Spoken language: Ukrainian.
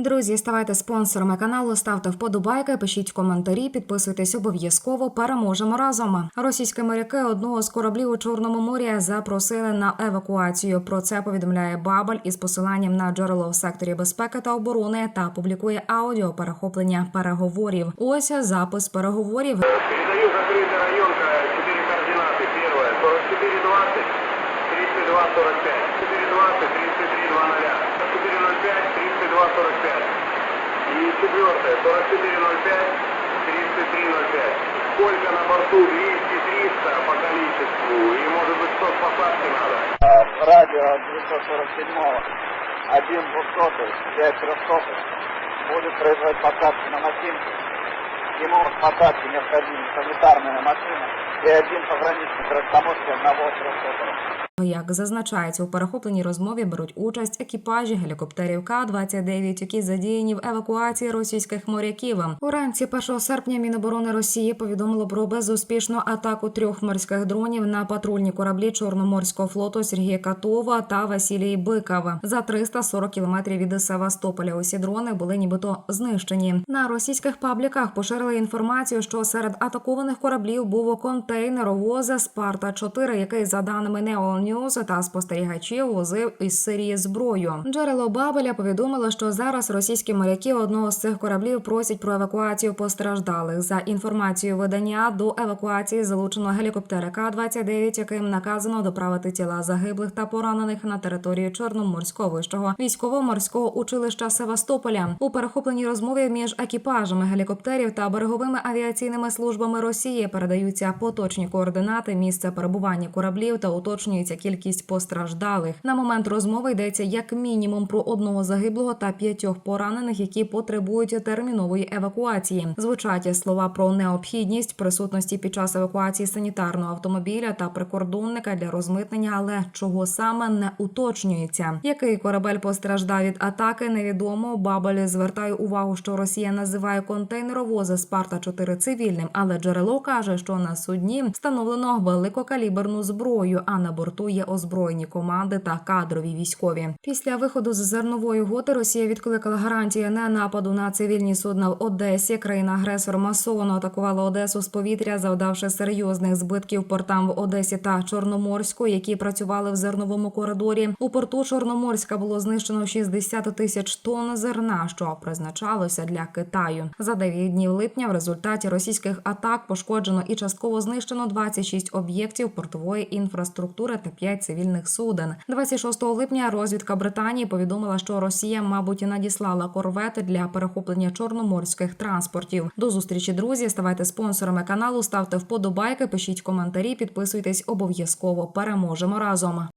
Друзі, ставайте спонсорами каналу, ставте вподобайки, пишіть коментарі, підписуйтесь обов'язково. Переможемо разом. Російські моряки одного з кораблів у Чорному морі запросили на евакуацію. Про це повідомляє Бабель із посиланням на джерело в секторі безпеки та оборони та публікує аудіо перехоплення переговорів. Ось запис переговорів. Передаю закрытый район, 4 координаты. Первая, 4420, 3245. 420, 3320. 405, 3245. И четвертая, 4405, 3305. Сколько на борту? 200-300 по количеству. И может быть 100 с посадки надо. радио 947 один двухсотый, пять трехсотых будет производить посадку на Макинку. Ему в посадке необходима санитарная машина и один пограничник Ростомовский одного трехсотого. Як зазначається у перехопленій розмові, беруть участь екіпажі гелікоптерів К-29, які задіяні в евакуації російських моряків. Уранці 1 серпня Міноборони Росії повідомило про безуспішну атаку трьох морських дронів на патрульні кораблі Чорноморського флоту Сергія Катова та Василії Бикова за 340 кілометрів від Севастополя. Усі дрони були нібито знищені. На російських пабліках поширили інформацію, що серед атакованих кораблів був контейнеровоз Спарта 4 який за даними Neon News та спостерігачів возив із Сирії зброю. Джерело Бабеля повідомило, що зараз російські моряки одного з цих кораблів просять про евакуацію постраждалих. За інформацією видання до евакуації залучено гелікоптери К-29, яким наказано доправити тіла загиблих та поранених на територію Чорноморського вищого військово-морського училища Севастополя. У перехопленій розмові між екіпажами гелікоптерів та береговими авіаційними службами Росії передаються поточні координати місця перебування кораблів та уточнюється кількість постраждалих. На момент розмови йдеться як мінімум про одного загиблого та п'ятьох поранених, які потребують термінової евакуації. Звучать слова про необхідність присутності під час евакуації санітарного автомобіля та прикордонника для розмитнення, але чого саме не уточнюється. Який корабель постраждав від атаки, невідомо. Бабель звертає увагу, що Росія називає контейнеровози Спарта 4 цивільним, але джерело каже, що на судні встановлено великокаліберну зброю, а на борту є озброєні команди та кадрові військові. Після виходу з зернової угоди Росія відкликала гарантії не нападу на цивільні судна в Одесі. Країна-агресор масово атакувала Одесу з повітря, завдавши серйозних збитків портам в Одесі та Чорноморську, які працювали в зерновому коридорі. У порту Чорноморська було знищено 60 тисяч тонн зерна, що призначалося для Китаю. За 9 днів липня в результаті російських атак пошкоджено і частково знищено 26 об'єктів портової інфраструктури та 5 цивільних суден. 26 липня розвідка Британії повідомила, що Росія, мабуть, надіслала корвети для перехоплення чорноморських транспортів. До зустрічі, друзі. Ставайте спонсорами каналу, ставте вподобайки, пишіть коментарі, підписуйтесь обов'язково. Переможемо разом.